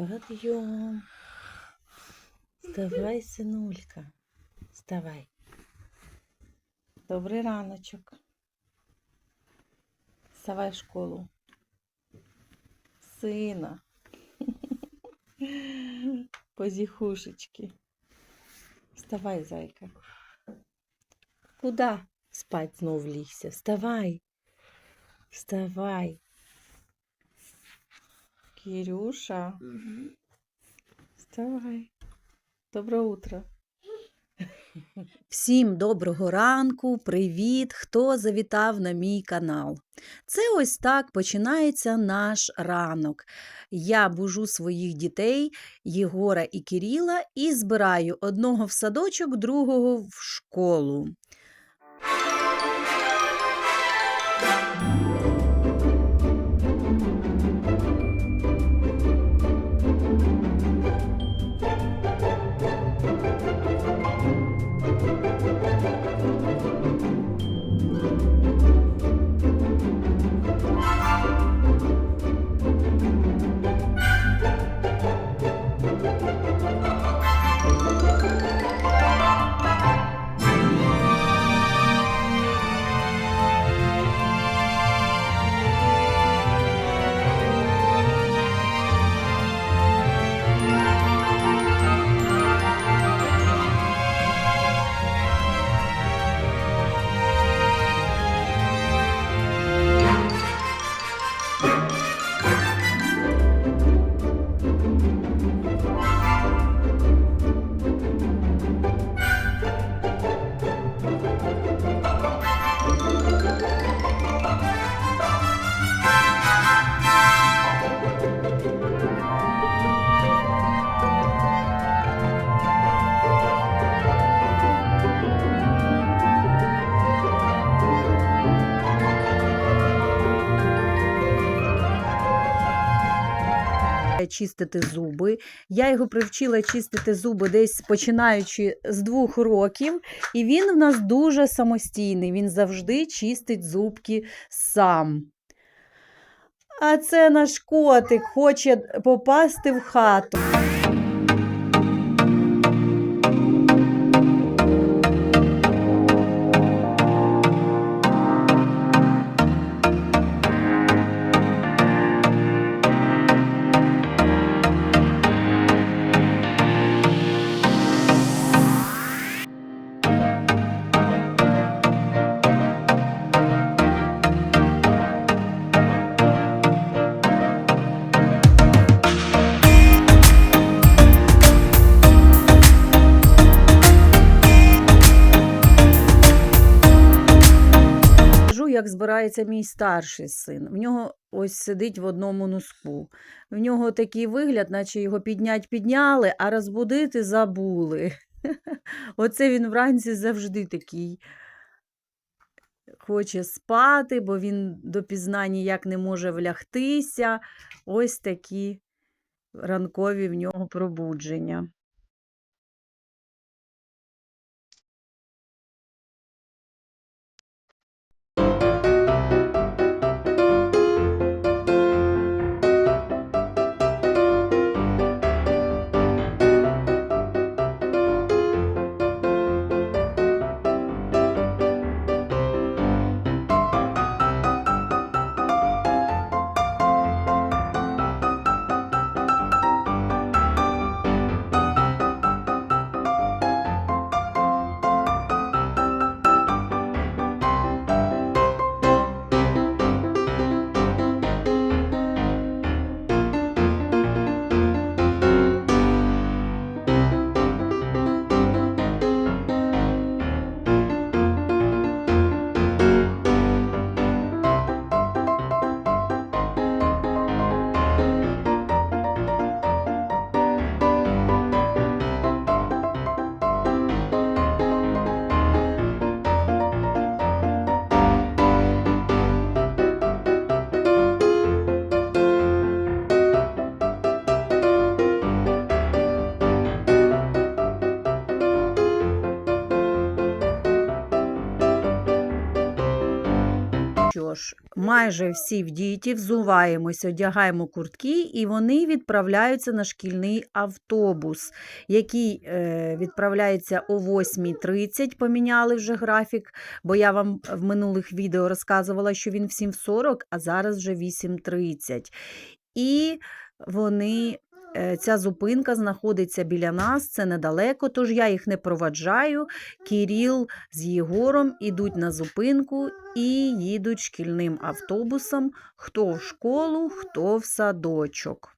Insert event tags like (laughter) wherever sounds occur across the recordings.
Подъем. Вставай, синулька. Вставай. Добрий раночок. Вставай в школу. Сина. (laughs) Позіхушечки. Вставай, зайка. Куда спать знов лігся? Вставай. Вставай. Кирюша, вставай. Доброе утро. Всім доброго ранку, привіт! Хто завітав на мій канал? Це ось так починається наш ранок. Я бужу своїх дітей, Єгора і Кирила, і збираю одного в садочок, другого в школу. Чистити зуби. Я його привчила чистити зуби десь починаючи з двох років, і він в нас дуже самостійний. Він завжди чистить зубки сам. А це наш котик хоче попасти в хату. Збирається мій старший син. В нього ось сидить в одному носку. В нього такий вигляд, наче його піднять підняли, а розбудити забули. (laughs) Оце він вранці завжди такий. Хоче спати, бо він допізна ніяк не може влягтися. Ось такі ранкові в нього пробудження. Що ж, майже всі в діті, взуваємося, одягаємо куртки, і вони відправляються на шкільний автобус, який е, відправляється о 8.30. Поміняли вже графік, бо я вам в минулих відео розказувала, що він в 7.40, а зараз вже 8.30. І вони. Е, Ця зупинка знаходиться біля нас, це недалеко, тож я їх не проваджаю. Кіріл з Єгором ідуть на зупинку і їдуть шкільним автобусом, хто в школу, хто в садочок.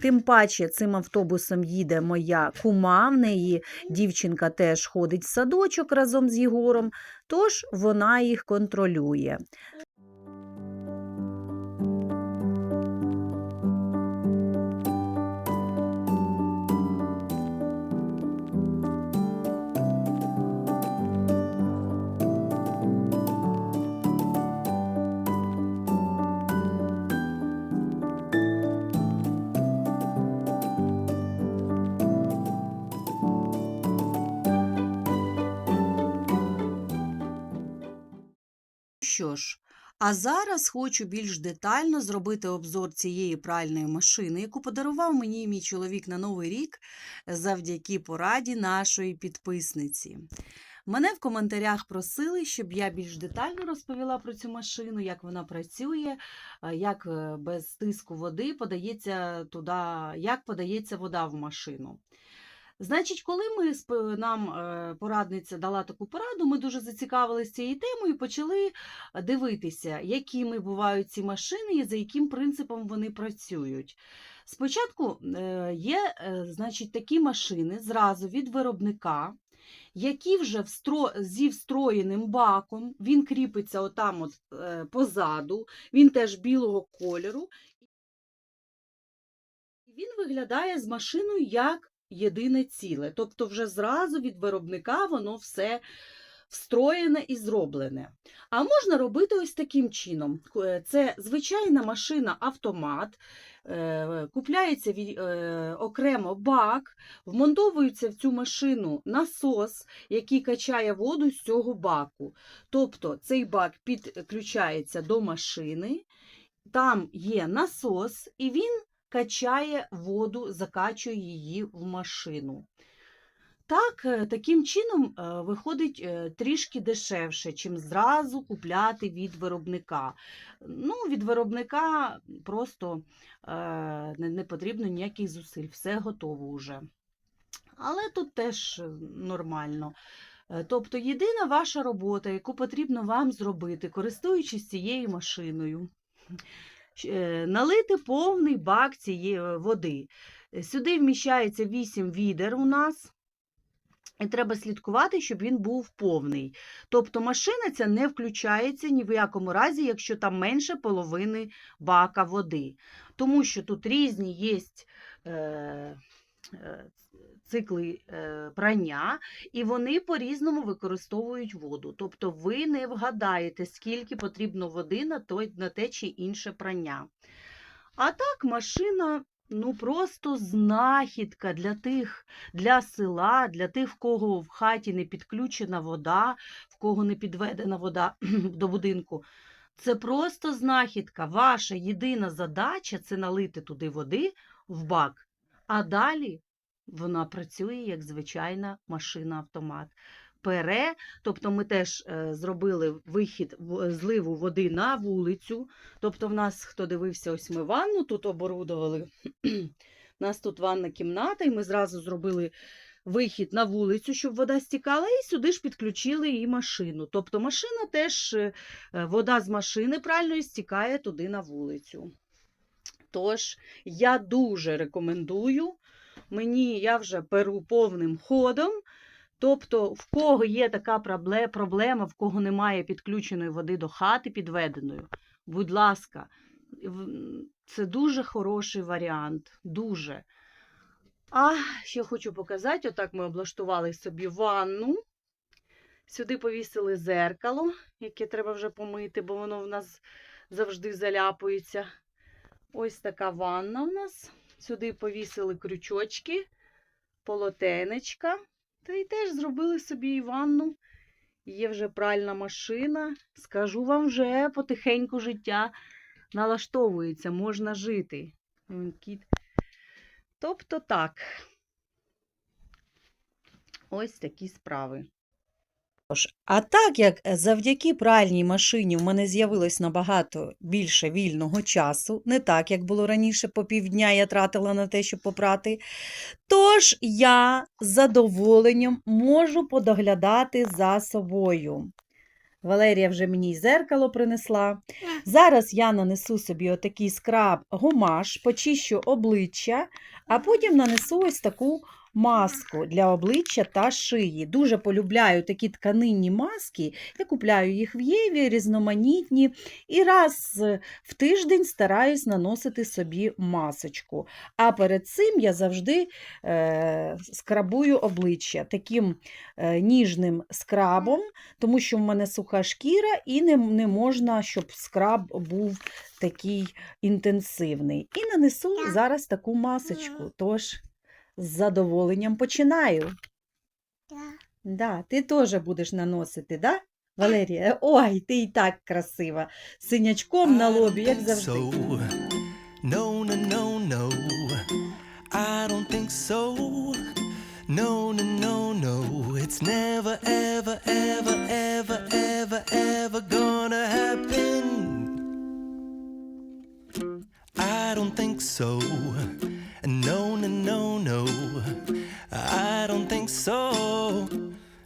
Тим паче цим автобусом їде моя кума, в неї дівчинка теж ходить в садочок разом з Єгором, тож вона їх контролює. Ж, а зараз хочу більш детально зробити обзор цієї пральної машини, яку подарував мені мій чоловік на Новий рік завдяки пораді нашої підписниці. Мене в коментарях просили, щоб я більш детально розповіла про цю машину, як вона працює, як е, без тиску води подається туди, як подається вода в машину. Значить, коли ми нам е, порадниця дала таку пораду, ми дуже зацікавилися цією темою і почали дивитися, якими бувають ці машини і за яким принципом вони працюють. Спочатку е, є е, значить, такі машини зразу від виробника, які вже встро... зі встроєним баком, він кріпиться отам от, позаду, він теж білого кольору. Він виглядає з машиною як єдине ціле. Тобто, вже зразу від виробника воно все встроєне і зроблене. А можна робити ось таким чином. Е, Це звичайна машина автомат, е, купляється е, окремо бак, вмонтовується в цю машину насос, який качає воду з цього баку. Тобто цей бак підключається до машини, там є насос, і він качає воду, закачує її в машину. Так, е, таким чином е, виходить е, трішки дешевше, чим зразу купляти від виробника. Ну, від виробника просто не, потрібно ніяких зусиль, все готово вже. Але тут теж нормально. Тобто єдина ваша робота, яку потрібно вам зробити, користуючись цією машиною, налити повний бак цієї е, води. Е, Сюди вміщається 8 відер у нас. І треба слідкувати, щоб він був повний. Тобто машина ця не включається ні в якому разі, якщо там менше половини бака води. Тому що тут різні є е, е, цикли е, прання, і вони по-різному використовують воду. Тобто ви не вгадаєте, скільки потрібно води на, той, на те чи інше прання. А так, машина ну просто знахідка для тих, для села, для тих, в кого в хаті не підключена вода, в кого не підведена вода (clears throat) до будинку. Це просто знахідка. Ваша єдина задача це налити туди води в бак, а далі вона працює як звичайна машина-автомат. Пере, тобто ми теж е, зробили вихід в- зливу води на вулицю. Тобто, в нас, хто дивився, ось ми ванну тут оборудували. У нас тут ванна кімната, і ми зразу зробили вихід на вулицю, щоб вода стікала, і сюди ж підключили і машину. Тобто машина теж, е, е, вода з машини правильно стікає туди на вулицю. Тож, я дуже рекомендую. Мені я вже перу повним ходом. Тобто, в кого є така проблема, в кого немає підключеної води до хати підведеної, будь ласка, це дуже хороший варіант. Дуже. А ще хочу показати: отак ми облаштували собі ванну. Сюди повісили зеркало, яке треба вже помити, бо воно в нас завжди заляпується. Ось така ванна в нас. Сюди повісили крючочки, полотенечка. Та й теж зробили собі і ванну є вже пральна машина. Скажу вам вже потихеньку життя налаштовується, можна жити. Кіт. Тобто так. Ось такі справи. А так як завдяки пральній машині в мене з'явилось набагато більше вільного часу, не так, як було раніше, по півдня я тратила на те, щоб попрати, тож я з задоволенням можу подоглядати за собою. Валерія вже мені зеркало принесла. Зараз я нанесу собі отакий скраб гумаш, почищу обличчя, а потім нанесу ось таку маску для обличчя та шиї. Дуже полюбляю такі тканинні маски. Я купляю їх в Єві, різноманітні, і раз в тиждень стараюсь наносити собі масочку. А перед цим я завжди е, скрабую обличчя таким е, ніжним скрабом, тому що в мене суха шкіра, і не, не можна, щоб скраб був такий інтенсивний. І нанесу зараз таку масочку. Тож з задоволенням починаю. Да, ти теж будеш наносити, да? Валерія, ой, ти і так красива. Синячком на лобі, як завжди. So, no, no, no, no. I don't think so. No, no, no, no. It's never, ever, ever, ever, ever, ever gonna happen. I don't think so. No, no, no, no. I don't think so.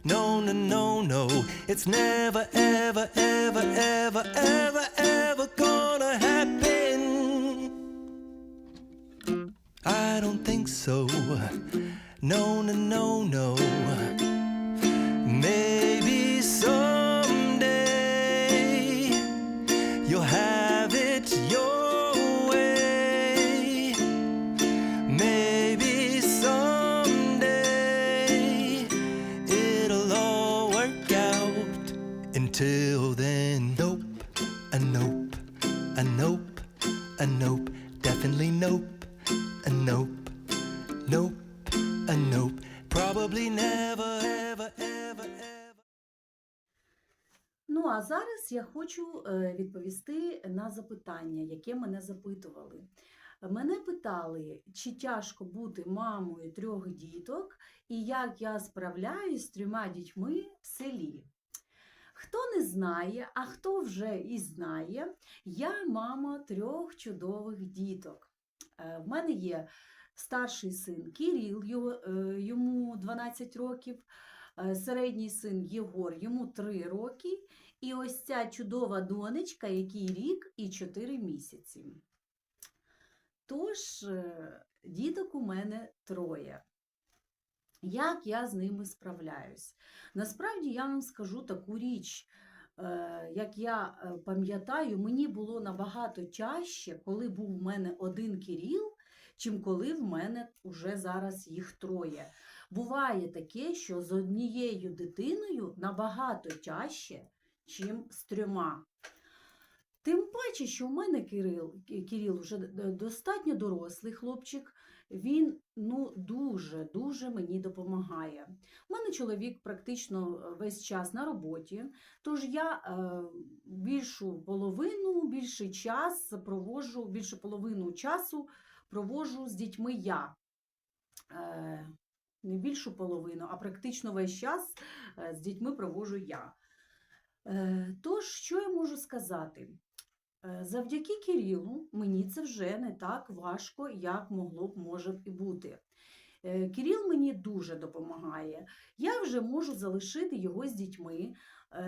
No, no, no, no. It's never, ever, ever, ever, ever, ever gonna happen. I don't think so. No, no, no, no. Відповісти на запитання, яке мене запитували. Мене питали, чи тяжко бути мамою трьох діток і як я справляюсь з трьома дітьми в селі. Хто не знає, а хто вже і знає, я мама трьох чудових діток. Е, В мене є старший син Кіріл, е, йому 12 років, е, середній син Єгор, йому 3 роки, і ось ця чудова донечка, якій рік і 4 місяці. Тож, е, діток у мене троє. Як я з ними справляюсь? Насправді я вам скажу таку річ. Е, Як я е, пам'ятаю, мені було набагато тяжче, коли був в мене один Кіріл, чим коли в мене вже зараз їх троє. Буває таке, що з однією дитиною набагато тяжче, чим з трьома. Тим паче, що в мене Кирил, Кирил вже достатньо дорослий хлопчик, він ну, дуже, дуже мені допомагає. У мене чоловік практично е, весь час на роботі, тож я е, більшу половину, більший час проводжу, більшу половину часу проводжу з дітьми я. Е, не більшу половину, а практично весь час з дітьми проводжу я. Е, Тож, що я можу сказати? Е, Завдяки Кирилу мені це вже не так важко, як могло б може і бути. Е, Кирил мені дуже допомагає. Я вже можу залишити його з дітьми.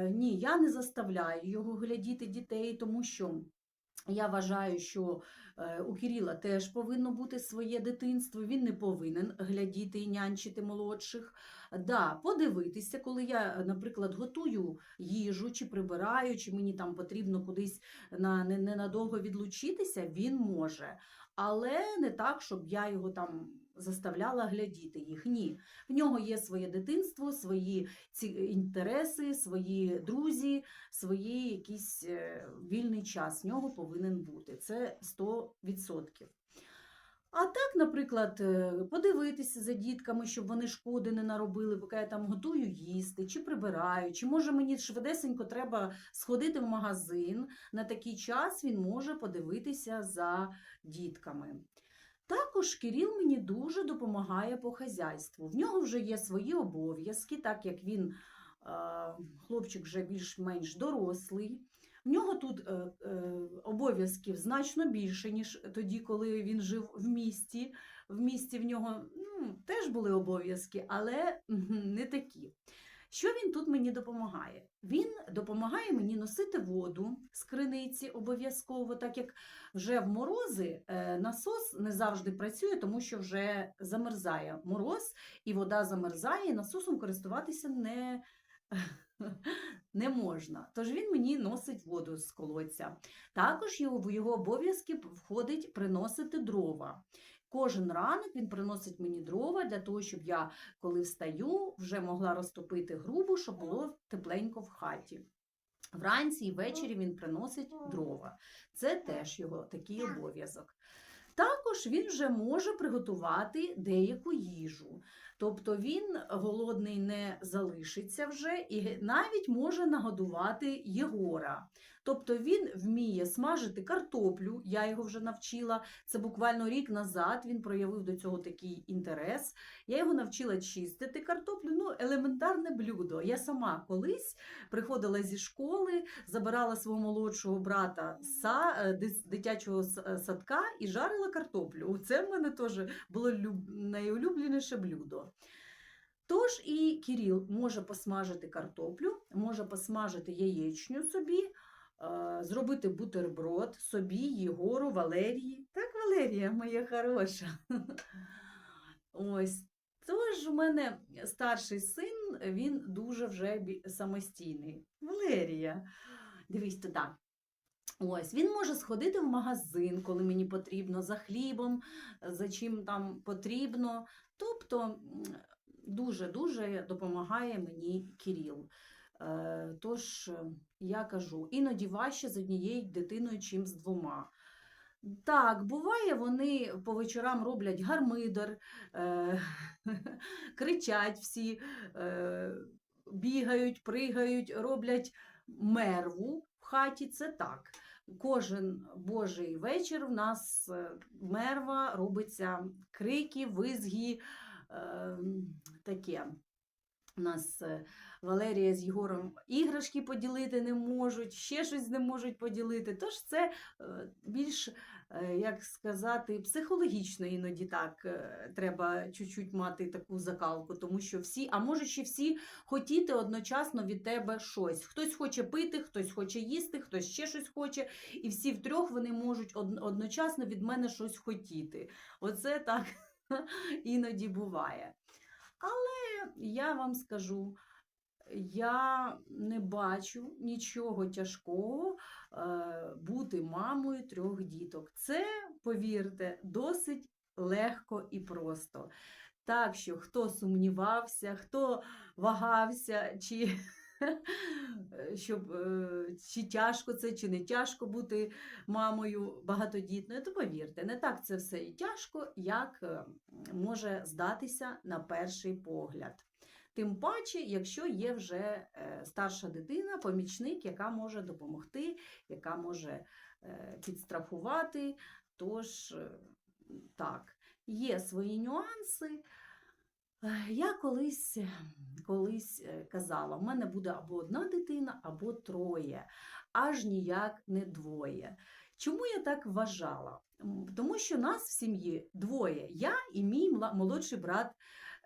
Ні, я не заставляю його глядіти дітей, тому що я вважаю, що е, у Кирила теж повинно бути своє дитинство. Він не повинен глядіти і нянчити молодших. Да, подивитися, коли я, наприклад, готую їжу чи прибираю, чи мені там потрібно кудись на ненадовго відлучитися, він може. Але не так, щоб я його там заставляла глядіти їх. Ні. В нього є своє дитинство, свої ці інтереси, свої друзі, свої якийсь е, вільний час. В нього повинен бути. Це 100%. А так, наприклад, е, подивитися за дітками, щоб вони шкоди не наробили, поки я там готую їсти, чи прибираю, чи може мені швидесенько треба сходити в магазин. На такий час він може подивитися за дітками. Також Кирил мені дуже допомагає по хазяйству. В нього вже є свої обов'язки, так як він е, хлопчик вже більш-менш дорослий. В нього тут е, е, обов'язків значно більше, ніж тоді, коли він жив в місті. В місті в нього ну, теж були обов'язки, але не такі. Що він тут мені допомагає? Він допомагає мені носити воду з криниці обов'язково, так як вже в морози е, насос не завжди працює, тому що вже замерзає мороз, і вода замерзає, і насосом користуватися не, (laughs) не можна. Тож він мені носить воду з колодця. Також його, в його обов'язки входить приносити дрова. Кожен ранок він приносить мені дрова для того, щоб я, коли встаю, вже могла розтопити грубу, щоб було тепленько в хаті. Вранці і ввечері він приносить дрова. Це теж його такий обов'язок. Також він вже може приготувати деяку їжу. Тобто він голодний не залишиться вже і навіть може нагодувати Єгора. Тобто він вміє смажити картоплю, я його вже навчила. Це буквально рік назад він проявив до цього такий інтерес. Я його навчила чистити картоплю, ну, елементарне блюдо. Я сама колись приходила зі школи, забирала свого молодшого брата з е, дитячого е, садка і жарила картоплю. Це в мене теж було найулюбленіше блюдо. Тож і Кіріл може посмажити картоплю, може посмажити яєчню собі, е, зробити бутерброд собі, Єгору, Валерії. Так, Валерія, моя хороша. Ось. Тож у мене старший син, він дуже вже самостійний. Валерія, дивись туди. Ось, він може сходити в магазин, коли мені потрібно, за хлібом, за чим там потрібно. Тобто дуже-дуже допомагає мені Кіріл. Е, Тож е, я кажу, іноді важче з однією дитиною, чим з двома. Так, буває, вони по вечорам роблять гармидер, е, (laughs) кричать всі, е, бігають, пригають, роблять мерву хаті. Це так. Кожен божий вечір в нас е, мерва робиться крики, визги, е, таке. У нас е, Валерія з Єгором іграшки поділити не можуть, ще щось не можуть поділити. Тож це е, більш, е, як сказати, психологічно іноді так е, треба чуть-чуть мати таку закалку, тому що всі, а може ще всі хотіти одночасно від тебе щось. Хтось хоче пити, хтось хоче їсти, хтось ще щось хоче, і всі втрьох вони можуть одночасно від мене щось хотіти. Оце так (laughs) іноді буває. Але я вам скажу, я не бачу нічого тяжкого е, бути мамою трьох діток. Це, повірте, досить легко і просто. Так що, хто сумнівався, хто вагався, чи, (laughs) щоб, е, чи тяжко це, чи не тяжко бути мамою багатодітною, то повірте, не так це все і тяжко, як е, може здатися на перший погляд. Тим паче, якщо є вже е, старша дитина, помічник, яка може допомогти, яка може е, підстрахувати. Тож, е, так, є свої нюанси. Я колись, колись казала, в мене буде або одна дитина, або троє, аж ніяк не двоє. Чому я так вважала? Тому що нас в сім'ї двоє. Я і мій молодший брат.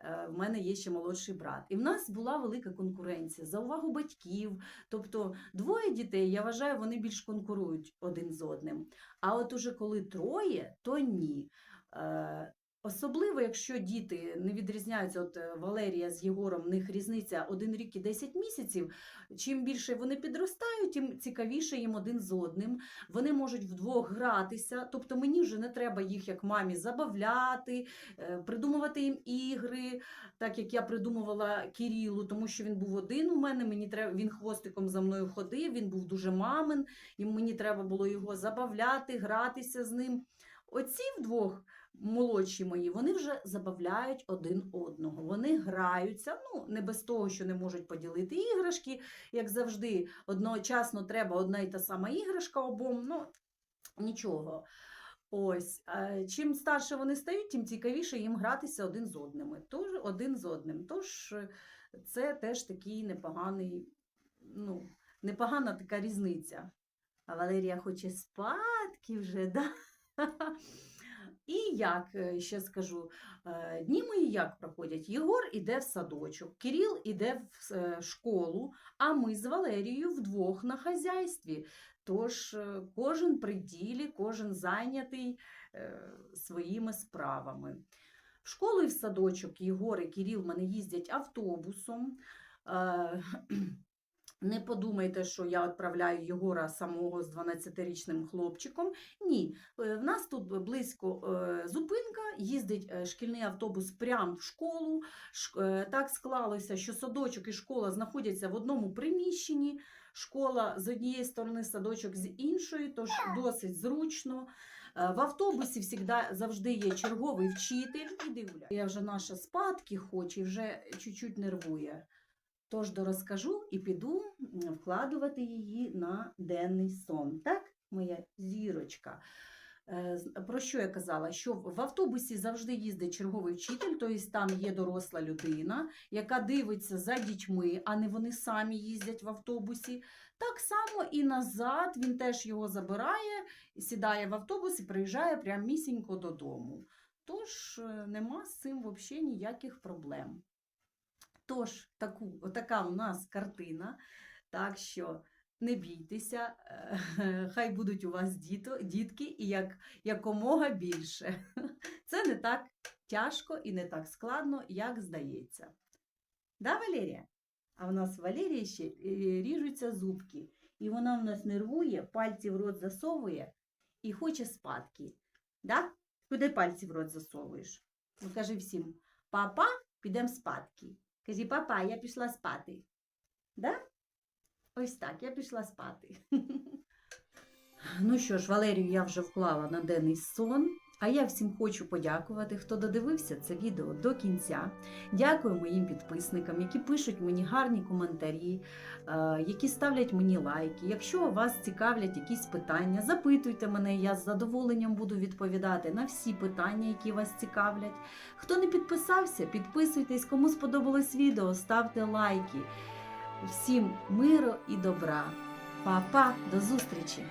Е, В мене є ще молодший брат. І в нас була велика конкуренція за увагу батьків. Тобто двоє дітей, я вважаю, вони більш конкурують один з одним. А от уже коли троє, то ні. Особливо, якщо діти не відрізняються, от е, Валерія з Єгором, в них різниця один рік і 10 місяців. Чим більше вони підростають, тим цікавіше їм один з одним. Вони можуть вдвох гратися. Тобто мені вже не треба їх як мамі забавляти, е, придумувати їм ігри, так як я придумувала Кірілу, тому що він був один у мене. Мені треба він хвостиком за мною ходив. Він був дуже мамин, і мені треба було його забавляти, гратися з ним. Оці вдвох молодші мої, вони вже забавляють один одного. Вони граються, ну, не без того, що не можуть поділити іграшки, як завжди, одночасно треба одна і та сама іграшка обом. Ну, нічого. Ось, е, чим старше вони стають, тим цікавіше їм гратися один з одним. Тож, один з одним. Тож це теж такий непоганий, ну, непогана така різниця. А Валерія хоче спадки вже, да? (laughs) І як е, ще скажу, е, дні мої як проходять? Єгор іде в садочок, Кирил іде в е, школу, а ми з Валерією вдвох на хазяйстві. Тож кожен при ділі, кожен зайнятий своїми справами. В школу і в садочок Єгор і Кирил мене їздять автобусом. (clears throat) Не подумайте, що я відправляю Єгора самого з 12-річним хлопчиком. Ні, Е, в нас тут близько е, зупинка, їздить е, шкільний автобус прямо в школу. Так склалося, що садочок і школа знаходяться в одному приміщенні. Школа з однієї сторони, садочок з іншої, тож досить зручно. В автобусі всегда, завжди є черговий вчитель і дивля. Я вже наша спадки хоче, і вже чуть-чуть нервує. Тож дорозкажу і піду вкладувати її на денний сон. Так, моя зірочка. Е, Про що я казала? Що в автобусі завжди їздить черговий вчитель, тобто там є доросла людина, яка дивиться за дітьми, а не вони самі їздять в автобусі. Так само і назад він теж його забирає, сідає в автобус і приїжджає прямісінько додому. Тож е, нема з цим взагалі ніяких проблем. Тож, таку, отака у нас картина. Так що не бійтеся, е, (laughs) хай будуть у вас діто, дітки і як, якомога більше. (laughs) Це не так тяжко і не так складно, як здається. Да, Валерія? А в нас в Валерії ще е, ріжуться зубки. І вона в нас нервує, пальці в рот засовує і хоче спадки. Да? Куди пальці в рот засовуєш? Ну, кажи всім, папа, підемо спадки. Кажи, папа, я пішла спати. Да? Ось так, я пішла спати. (laughs) Ну що ж, Валерію я вже вклала на денний сон. А я всім хочу подякувати, хто додивився це відео до кінця. Дякую моїм підписникам, які пишуть мені гарні коментарі, е, які ставлять мені лайки. Якщо вас цікавлять якісь питання, запитуйте мене, я з задоволенням буду відповідати на всі питання, які вас цікавлять. Хто не підписався, підписуйтесь, кому сподобалось відео, ставте лайки. Всім миру і добра. Па-па, до зустрічі!